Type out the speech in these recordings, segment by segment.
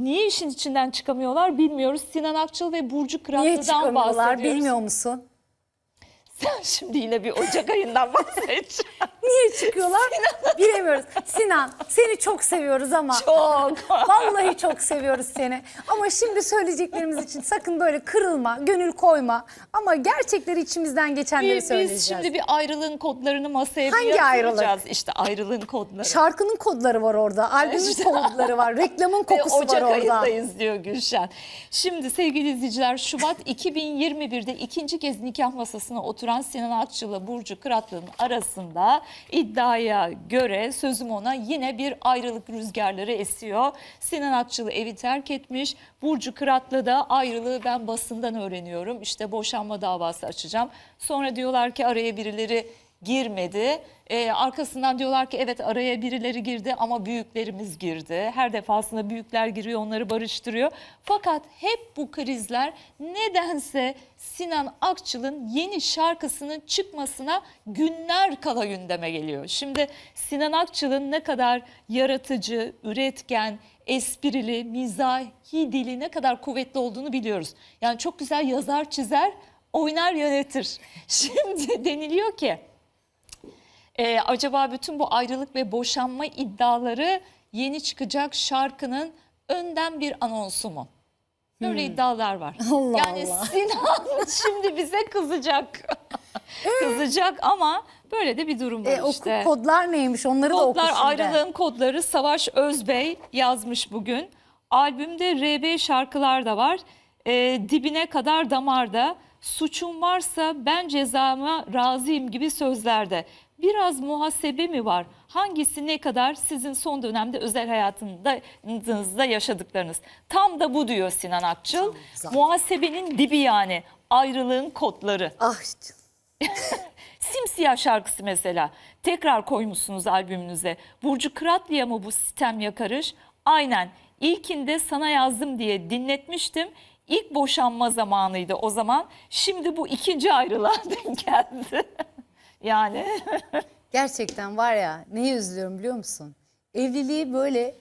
Niye işin içinden çıkamıyorlar bilmiyoruz. Sinan Akçıl ve Burcu Niye Kıratlı'dan çıkamıyorlar bahsediyoruz. bilmiyor musun? Sen şimdi yine bir Ocak ayından bahsedeceksin. Niye çıkıyorlar bilemiyoruz. Sinan seni çok seviyoruz ama. Çok. Vallahi çok seviyoruz seni. Ama şimdi söyleyeceklerimiz için sakın böyle kırılma, gönül koyma. Ama gerçekleri içimizden geçenleri Biz, söyleyeceğiz. biz şimdi bir ayrılığın kodlarını masaya Hangi bir yatıracağız. İşte ayrılığın kodları. Şarkının kodları var orada, albümün İşte. kodları var, reklamın kokusu Ocak var orada. ayındayız diyor Gülşen. Şimdi sevgili izleyiciler Şubat 2021'de ikinci kez nikah masasına oturan Sinan Akçıl'la Burcu Kıratlı'nın arasında iddiaya göre sözüm ona yine bir ayrılık rüzgarları esiyor. Sinan Akçıl evi terk etmiş. Burcu Kıratlı da ayrılığı ben basından öğreniyorum. İşte boşanma davası açacağım. Sonra diyorlar ki araya birileri girmedi. Ee, arkasından diyorlar ki evet araya birileri girdi ama büyüklerimiz girdi. Her defasında büyükler giriyor onları barıştırıyor. Fakat hep bu krizler nedense Sinan Akçıl'ın yeni şarkısının çıkmasına günler kala gündeme geliyor. Şimdi Sinan Akçıl'ın ne kadar yaratıcı, üretken, esprili, mizahi dili ne kadar kuvvetli olduğunu biliyoruz. Yani çok güzel yazar, çizer, oynar, yönetir. Şimdi deniliyor ki ee, acaba bütün bu ayrılık ve boşanma iddiaları yeni çıkacak şarkının önden bir anonsu mu? Böyle iddialar var. Hmm. Allah yani Allah. Sinan şimdi bize kızacak. kızacak ama böyle de bir durum var E, işte. kodlar neymiş onları da oku Kodlar ayrılığın kodları Savaş Özbey yazmış bugün. Albümde RB şarkılar da var. Ee, dibine kadar damarda. Suçum varsa ben cezama razıyım gibi sözlerde. Biraz muhasebe mi var? Hangisi ne kadar sizin son dönemde özel hayatınızda yaşadıklarınız? Tam da bu diyor Sinan Akçıl. güzel. Muhasebenin dibi yani ayrılığın kodları. Ah Simsiyah şarkısı mesela. Tekrar koymuşsunuz albümünüze. Burcu Kıratlı'ya mı bu sitem yakarış? Aynen. İlkinde sana yazdım diye dinletmiştim. İlk boşanma zamanıydı o zaman. Şimdi bu ikinci ayrılığa denk geldi. yani Gerçekten var ya neyi üzülüyorum biliyor musun? Evliliği böyle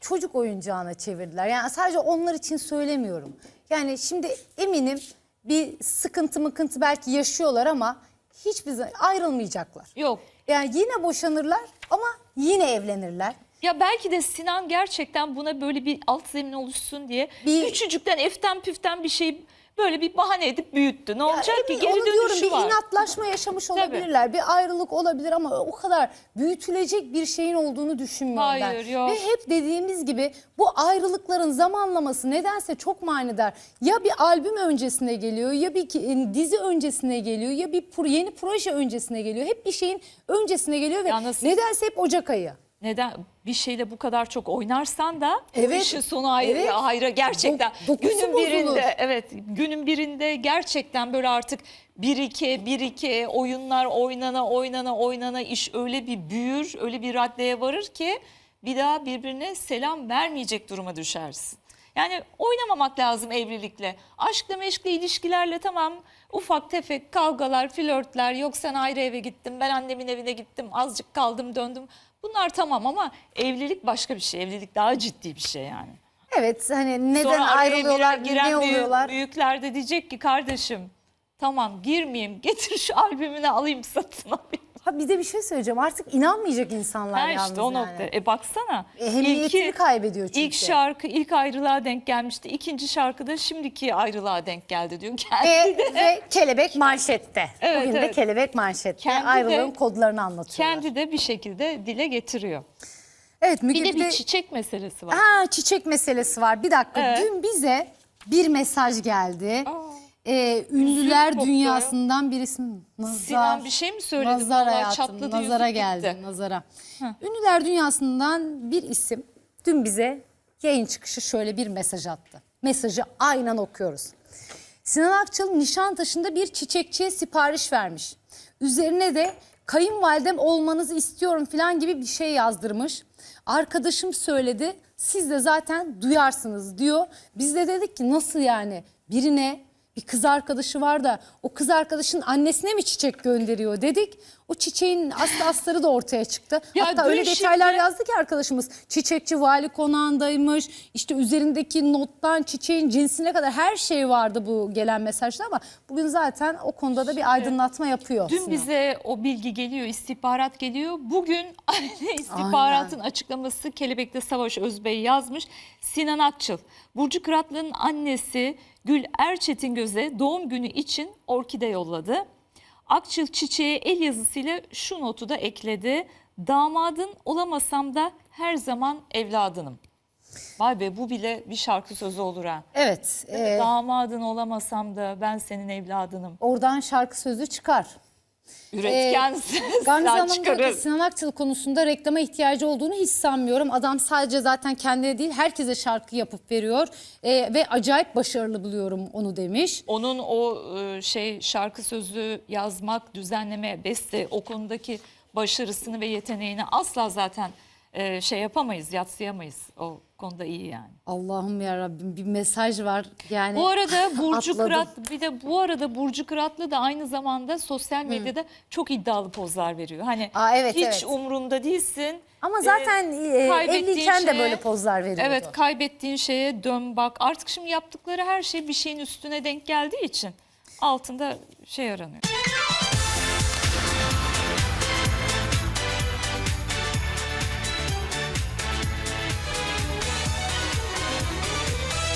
çocuk oyuncağına çevirdiler. Yani sadece onlar için söylemiyorum. Yani şimdi eminim bir sıkıntı mıkıntı belki yaşıyorlar ama hiçbir zaman ayrılmayacaklar. yok. Yani yine boşanırlar ama yine evlenirler. Ya belki de Sinan gerçekten buna böyle bir alt zemin oluşsun diye Bir- küçücükten eften püften bir şey böyle bir bahane edip büyüttü. Ne olacak Emin- ki? Geri onu diyorum dönüşü bir var. inatlaşma yaşamış olabilirler. Bir ayrılık olabilir ama o kadar büyütülecek bir şeyin olduğunu düşünmüyorum ben. Hayır, yok. Ve hep dediğimiz gibi bu ayrılıkların zamanlaması nedense çok manidar. Ya bir albüm öncesine geliyor ya bir dizi öncesine geliyor ya bir yeni proje öncesine geliyor. Hep bir şeyin öncesine geliyor ve Yalnız- nedense hep Ocak ayı. Neden bir şeyle bu kadar çok oynarsan da Evet, işin sonu ayrı, evet. ayrı gerçekten. Dokusu günün bozulur. birinde evet günün birinde gerçekten böyle artık bir iki bir iki oyunlar oynana oynana oynana iş öyle bir büyür öyle bir raddeye varır ki bir daha birbirine selam vermeyecek duruma düşersin. Yani oynamamak lazım evlilikle. Aşkla meşkle ilişkilerle tamam ufak tefek kavgalar, flörtler, yok sen ayrı eve gittin, ben annemin evine gittim, azıcık kaldım döndüm. Bunlar tamam ama evlilik başka bir şey. Evlilik daha ciddi bir şey yani. Evet hani neden Sonra araya ayrılıyorlar, giren ne büyük- oluyorlar? büyükler de diyecek ki kardeşim tamam girmeyeyim getir şu albümünü alayım satın alayım. Ha bir de bir şey söyleyeceğim artık inanmayacak insanlar Ha yalnız işte o yani. nokta. E baksana. Ehemmiyetini İlki- kaybediyor çünkü. İlk şarkı ilk ayrılığa denk gelmişti. İkinci şarkıda şimdiki ayrılığa denk geldi diyor kendi Ve, de. ve kelebek manşette. Evet, Bugün de evet. kelebek manşette. Kendi de- Ayrılığın kodlarını anlatıyorlar. Kendi de bir şekilde dile getiriyor. Evet Müge Bir de bir bir de- çiçek meselesi var. Ha, çiçek meselesi var. Bir dakika. Evet. Dün bize bir mesaj geldi. Aa. Ee, ünlüler dünyasından birisi nazar. Sinan bir şey mi söyledi? Nazar Vallahi hayatım, çatladı, nazara geldi, gitti. nazara. Ünlüler dünyasından bir isim dün bize yayın çıkışı şöyle bir mesaj attı. Mesajı aynen okuyoruz. Sinan Akçıl Nişantaşı'nda bir çiçekçiye sipariş vermiş. Üzerine de kayınvalidem olmanızı istiyorum falan gibi bir şey yazdırmış. Arkadaşım söyledi siz de zaten duyarsınız diyor. Biz de dedik ki nasıl yani birine bir kız arkadaşı var da o kız arkadaşın annesine mi çiçek gönderiyor dedik. O çiçeğin aslı astarı da ortaya çıktı. Ya Hatta öyle detaylar şimdi- yazdı ki arkadaşımız. Çiçekçi vali konağındaymış. İşte üzerindeki nottan çiçeğin cinsine kadar her şey vardı bu gelen mesajda ama bugün zaten o konuda da bir aydınlatma yapıyor. Dün Sinan. bize o bilgi geliyor, istihbarat geliyor. Bugün istihbaratın açıklaması Kelebek'te Savaş Özbey yazmış. Sinan Akçıl, Burcu Kıratlı'nın annesi Gül Erçetin Göz'e doğum günü için orkide yolladı. Akçıl çiçeğe el yazısıyla şu notu da ekledi. Damadın olamasam da her zaman evladınım. Vay be bu bile bir şarkı sözü olur ha. Evet. e, Damadın olamasam da ben senin evladınım. oradan şarkı sözü çıkar. Üretkensin. Gamze sen Hanım'da çıkarır. Sinan Akçıl konusunda reklama ihtiyacı olduğunu hiç sanmıyorum. Adam sadece zaten kendine değil herkese şarkı yapıp veriyor. E, ve acayip başarılı buluyorum onu demiş. Onun o e, şey şarkı sözü yazmak, düzenleme, beste o konudaki başarısını ve yeteneğini asla zaten e, şey yapamayız, yatsıyamayız. O konuda iyi yani. Allah'ım ya Rabbim bir mesaj var. Yani Bu arada Burcu atladım. Kırat bir de bu arada Burcu Kıratlı da aynı zamanda sosyal medyada çok iddialı pozlar veriyor. Hani Aa, evet, hiç evet. umrunda değilsin. Ama zaten e, kaybettiğin evliyken de şeye- böyle pozlar veriyordu. Evet kaybettiğin şeye dön bak. Artık şimdi yaptıkları her şey bir şeyin üstüne denk geldiği için altında şey aranıyor.